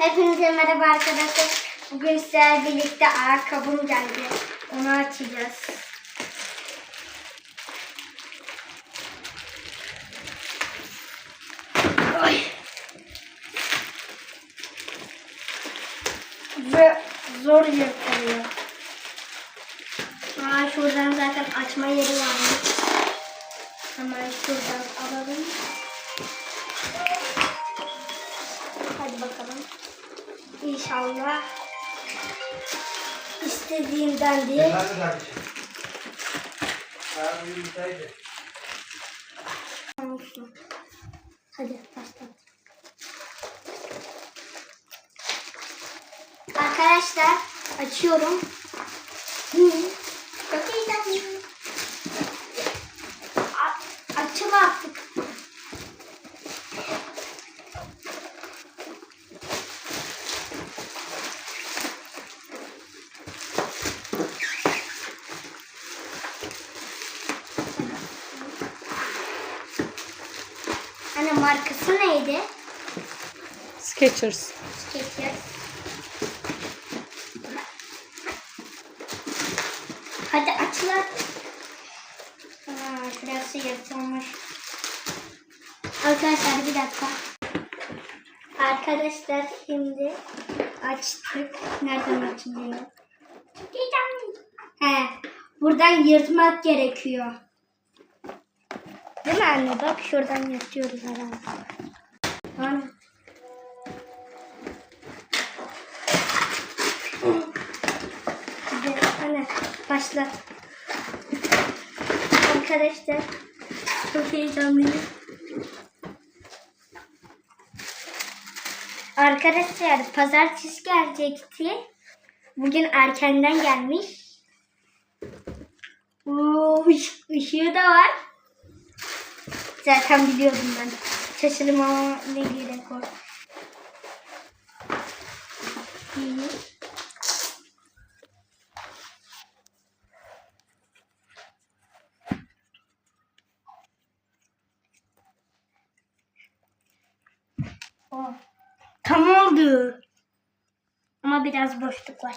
Hepinize merhaba arkadaşlar. Bugün sizlerle birlikte ayakkabım geldi. Onu açacağız. Ay. Ve zor yırtılıyor. Aa, şuradan zaten açma yeri varmış. Hemen şuradan alalım. Hadi bakalım. İnşallah istediğimden değil. Olsun. Hadi başla. Arkadaşlar açıyorum. Çok heyecanlıyım. A- Hani markası neydi? Skechers. Skechers. Hadi aç lan. Aa, şurası yırtılmış. Arkadaşlar bir dakika. Arkadaşlar şimdi açtık. Nereden açılıyor? He, buradan yırtmak gerekiyor. Değil mi anne? Bak şuradan yırtıyoruz herhalde. Ana. Anne başla. Arkadaşlar çok heyecanlıyım. Arkadaşlar pazartesi gelecekti. Bugün erkenden gelmiş. Oo, ış- ışığı da var. Zaten biliyordum ben. Şaşırdım ama ne gerek var. Oh. Tam oldu. Ama biraz boşluk var.